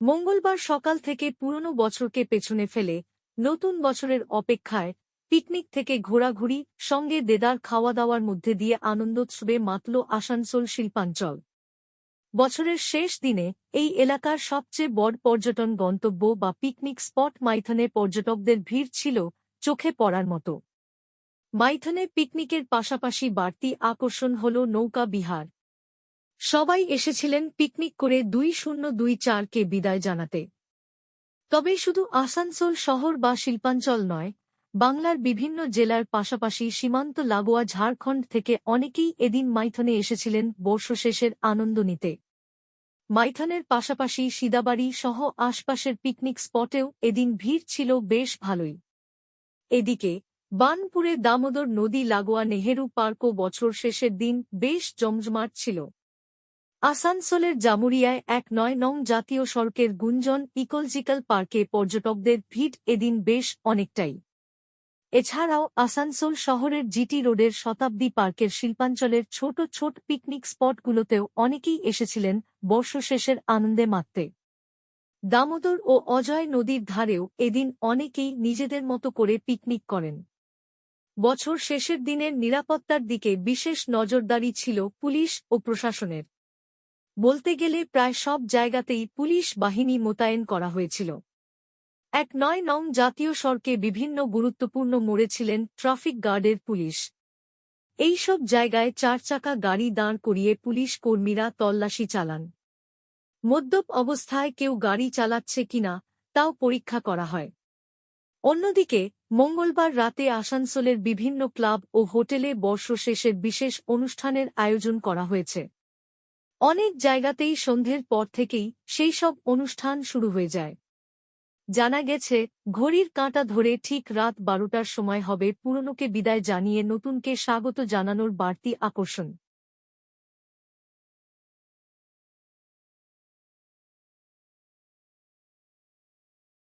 মঙ্গলবার সকাল থেকে পুরনো বছরকে পেছনে ফেলে নতুন বছরের অপেক্ষায় পিকনিক থেকে ঘোরাঘুরি, সঙ্গে দেদার খাওয়া দাওয়ার মধ্যে দিয়ে আনন্দোৎসবে মাতল আসানসোল শিল্পাঞ্চল। বছরের শেষ দিনে এই এলাকার সবচেয়ে বড় পর্যটন গন্তব্য বা পিকনিক স্পট মাইথনে পর্যটকদের ভিড় ছিল চোখে পড়ার মতো। মাইথনে পিকনিকের পাশাপাশি বাড়তি আকর্ষণ হল নৌকা বিহার। সবাই এসেছিলেন পিকনিক করে দুই শূন্য দুই চারকে বিদায় জানাতে। তবে শুধু আসানসোল শহর বা শিল্পাঞ্চল নয়, বাংলার বিভিন্ন জেলার পাশাপাশি সীমান্ত লাগোয়া ঝাড়খণ্ড থেকে অনেকেই এদিন মাইথনে এসেছিলেন বর্ষশেষের আনন্দ নিতে। মাইথনের পাশাপাশি সিদাবাড়ি সহ আশপাশের পিকনিক স্পটেও এদিন ভিড় ছিল বেশ ভালোই। এদিকে বানপুরে দামোদর নদী লাগোয়া নেহেরু পার্কও বছর শেষের দিন বেশ জমজমাট ছিল। আসানসোলের জামুরিয়ায় এক নয় নং জাতীয় সড়কের গুঞ্জন ইকোলজিক্যাল পার্কে পর্যটকদের ভিড় এদিন বেশ অনেকটাই। এছাড়াও আসানসোল শহরের জিটি রোডের শতাব্দী পার্কের শিল্পাঞ্চলের ছোট ছোট পিকনিক স্পটগুলোতেও অনেকেই এসেছিলেন বর্ষশেষের আনন্দে মাততে। দামোদর ও অজয় নদীর ধারেও এদিন অনেকেই নিজেদের মতো করে পিকনিক করেন। বছর শেষের দিনের নিরাপত্তার দিকে বিশেষ নজরদারি ছিল পুলিশ ও প্রশাসনের। বলতে গেলে প্রায় সব জায়গাতেই পুলিশ বাহিনী মোতায়েন করা হয়েছিল। এক নয় নং জাতীয় সড়কে বিভিন্ন গুরুত্বপূর্ণ মোড়ে ছিলেন ট্রাফিক গার্ডের পুলিশ। এইসব জায়গায় চার চাকা গাড়ি দাঁড় করিয়ে পুলিশ কর্মীরা তল্লাশি চালান। মদ্যপ অবস্থায় কেউ গাড়ি চালাচ্ছে কিনা, তাও পরীক্ষা করা হয়। অন্যদিকে, মঙ্গলবার রাতে আসানসোলের বিভিন্ন ক্লাব ও হোটেলে বর্ষশেষের বিশেষ অনুষ্ঠানের আয়োজন করা হয়েছে। অনেক জায়গাতেই সন্ধ্যের পর থেকেই সেই সব অনুষ্ঠান শুরু হয়ে যায়। জানা গেছে, ঘড়ির কাঁটা ধরে ঠিক রাত বারোটার সময় হবে পুরনোকে বিদায় জানিয়ে নতুনকে স্বাগত জানানোর বাড়তি আকর্ষণ।